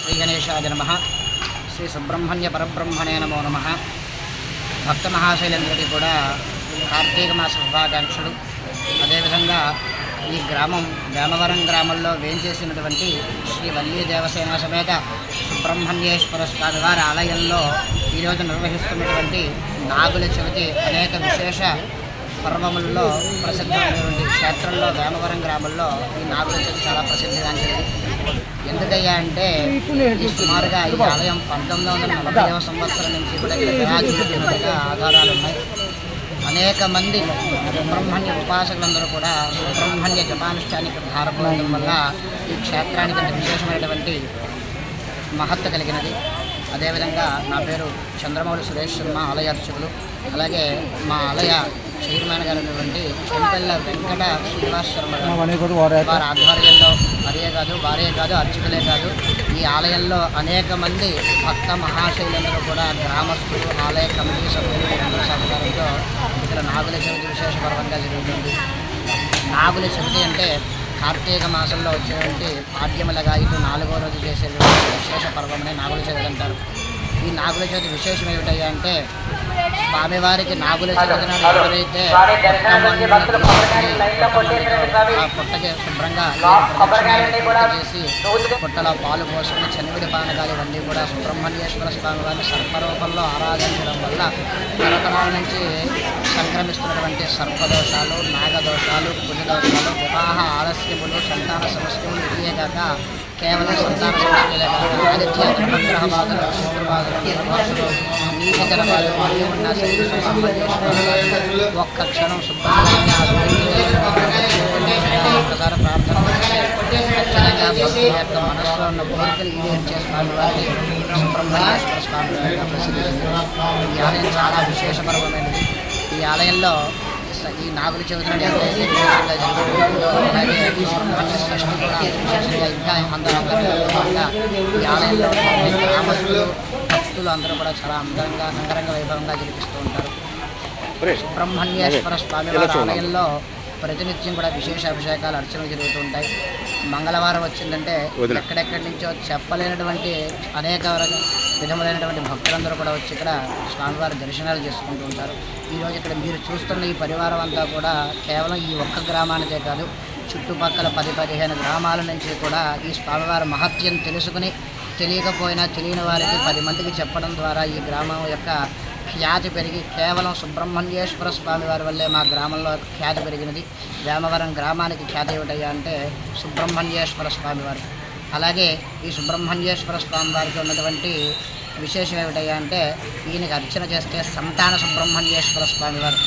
శ్రీ గణేశాయ నమ. శ్రీ సుబ్రహ్మణ్య పరబ్రహ్మణే నమో నమ. భక్త మహాశైలందరికీ కూడా కార్తీక మాస శుభాకాంక్షలు. అదేవిధంగా ఈ గ్రామం వేమవరం గ్రామంలో వేంచేసినటువంటి శ్రీ వల్లీ దేవసేన సమేత సుబ్రహ్మణ్యేశ్వర స్వామి వారి ఆలయంలో ఈరోజు నిర్వహిస్తున్నటువంటి నాగుల చవితి అనేక విశేష పర్వములలో ప్రసిద్ధమైనటువంటి క్షేత్రంలో వేమవరం గ్రామంలో ఈ నాగుల చవితి చాలా ప్రసిద్ధిగాంచింది ఎందుకయ్యా అంటే ఈ సుమారుగా ఈ ఆలయం పంతొమ్మిది వందల నలభైవ సంవత్సరం నుంచి కూడా ఇక్కడ ఆధారాలు ఉన్నాయి. అనేక మంది సుబ్రహ్మణ్య ఉపాసకులందరూ కూడా సుబ్రహ్మణ్య జపానుష్ఠానికి భారపడడం వల్ల ఈ క్షేత్రానికి విశేషమైనటువంటి మహత్వ కలిగినది. అదేవిధంగా నా పేరు చంద్రమౌళి సురేష్ శర్మ ఆలయ అర్చకులు. అలాగే మా ఆలయ చైర్మన్ గారు అయినటువంటి చెంపల్ల వెంకట శ్రీనివాస్ శర్మ గారు. వారి. ఆధ్వర్యంలో మరే కాదు వారే కాదు అర్చకులే కాదు ఈ ఆలయంలో అనేక మంది భక్త మహాశైలందరూ కూడా గ్రామస్తులు ఆలయ కమిటీ సభ్యులు అందరి సహకారంతో ఇక్కడ నాగుల చవితి విశేష పర్వంగా జరుగుతుంది. నాగుల చవితి అంటే కార్తీక మాసంలో వచ్చేటువంటి పాడ్యములగా ఇటు నాలుగో రోజు చేసేటువంటి విశేష పర్వమని నాగుల చవితి అంటారు. ఈ నాగుల చవితి విశేషం ఏమిటయ్యా అంటే స్వామివారికి నాగుల చవితి నాడు ఎవరైతే ఆ పుట్టకి శుభ్రంగా చేసి పుట్టలో పాలు పోసుకుని చనివిడి పానకాలు ఇవన్నీ కూడా సుబ్రహ్మణ్యేశ్వర స్వామి వారిని సర్పరూపంలో ఆరాధించడం వల్ల తరతరాల నుంచి సంక్రమిస్తున్నటువంటి సర్పదోషాలు నాగదోషాలు కుజదోషాలు వివాహ ఆలస్యములు సంతాన సమస్యలు ఇవే కాక కేవలం సంతాన సమస్యలే కాక ఆదిత్య గ్రహ బాధలు శుక్ర బాధలు నిర్భాషలు నీటి జలబాధలు మరియు ఉన్న ఒక్క క్షణం సుబ్రహ్మణ్య ఒక్కసారి ప్రార్థన ఖచ్చితంగా భక్తుల యొక్క మనసులో ఉన్న కోరికలు ఈడేర్చే స్వామి వారిని సుబ్రహ్మణ్యేశ్వర స్వామి వారిగా ప్రసిద్ధి ఈ ఆలయం చాలా విశేషపరమైనది. ఈ ఆలయంలో ఈ నాగుల చవితి ఇంకా అందంగా ఈ ఆలయంలో గ్రామస్తులు భక్తులు అందరూ కూడా చాలా అందంగా అంగరంగ వైభవంగా జరిపిస్తూ ఉంటారు. సుబ్రహ్మణ్యేశ్వర స్వామి ఆలయంలో ప్రతినిత్యం కూడా విశేష అభిషేకాలు అర్చనలు జరుగుతూ ఉంటాయి. మంగళవారం వచ్చిందంటే ఎక్కడెక్కడి నుంచో చెప్పలేనటువంటి అనేక విధములైనటువంటి భక్తులందరూ కూడా వచ్చి ఇక్కడ స్వామివారి దర్శనాలు చేసుకుంటూ ఉంటారు. ఈరోజు ఇక్కడ మీరు చూస్తున్న ఈ పరివారం అంతా కూడా కేవలం ఈ ఒక్క గ్రామానికే కాదు చుట్టుపక్కల పది పదిహేను గ్రామాల నుంచి కూడా ఈ స్వామివారి మహత్యం తెలుసుకుని తెలియకపోయినా తెలియని వారికి పది మందికి చెప్పడం ద్వారా ఈ గ్రామం యొక్క ఖ్యాతి పెరిగి కేవలం సుబ్రహ్మణ్యేశ్వర స్వామి వారి వల్లే మా గ్రామంలో ఖ్యాతి పెరిగినది. వేమవరం గ్రామానికి ఖ్యాతి ఏమిటయ్యా అంటే సుబ్రహ్మణ్యేశ్వర స్వామి వారు అలాగే ఈ సుబ్రహ్మణ్యేశ్వర స్వామి వారికి ఉన్నటువంటి విశేషం ఏమిటయ్యా అంటే ఈయనకి అర్చన చేస్తే సంతాన సుబ్రహ్మణ్యేశ్వర స్వామి వారు.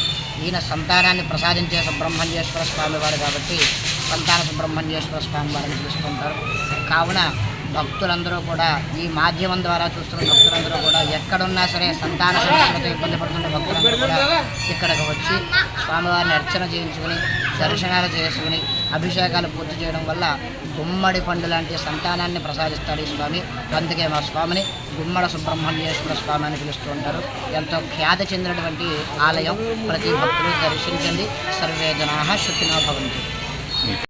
ఈయన సంతానాన్ని ప్రసాదించే సుబ్రహ్మణ్యేశ్వర స్వామి వారు కాబట్టి సంతాన సుబ్రహ్మణ్యేశ్వర స్వామి వారిని చూసుకుంటారు కావున భక్తులందరూ కూడా ఈ మాధ్యమం ద్వారా చూస్తున్న భక్తులందరూ కూడా ఎక్కడున్నా సరే సంతాన సమస్యలతో ఇబ్బంది పడుతున్న భక్తులందరూ కూడా ఇక్కడికి వచ్చి స్వామివారిని అర్చన చేయించుకుని దర్శనాలు చేసుకుని అభిషేకాలు పూర్తి చేయడం వల్ల గుమ్మడి పండు లాంటి సంతానాన్ని ప్రసాదిస్తాడు ఈ స్వామి. అందుకే మా స్వామిని గుమ్మడ సుబ్రహ్మణ్యేశ్వర స్వామి అని పిలుస్తూ ఉంటారు. ఎంతో ఖ్యాతి చెందినటువంటి ఆలయం. ప్రతి భక్తులు దర్శించండి. సర్వే జనా శుద్ధినో భవంతు.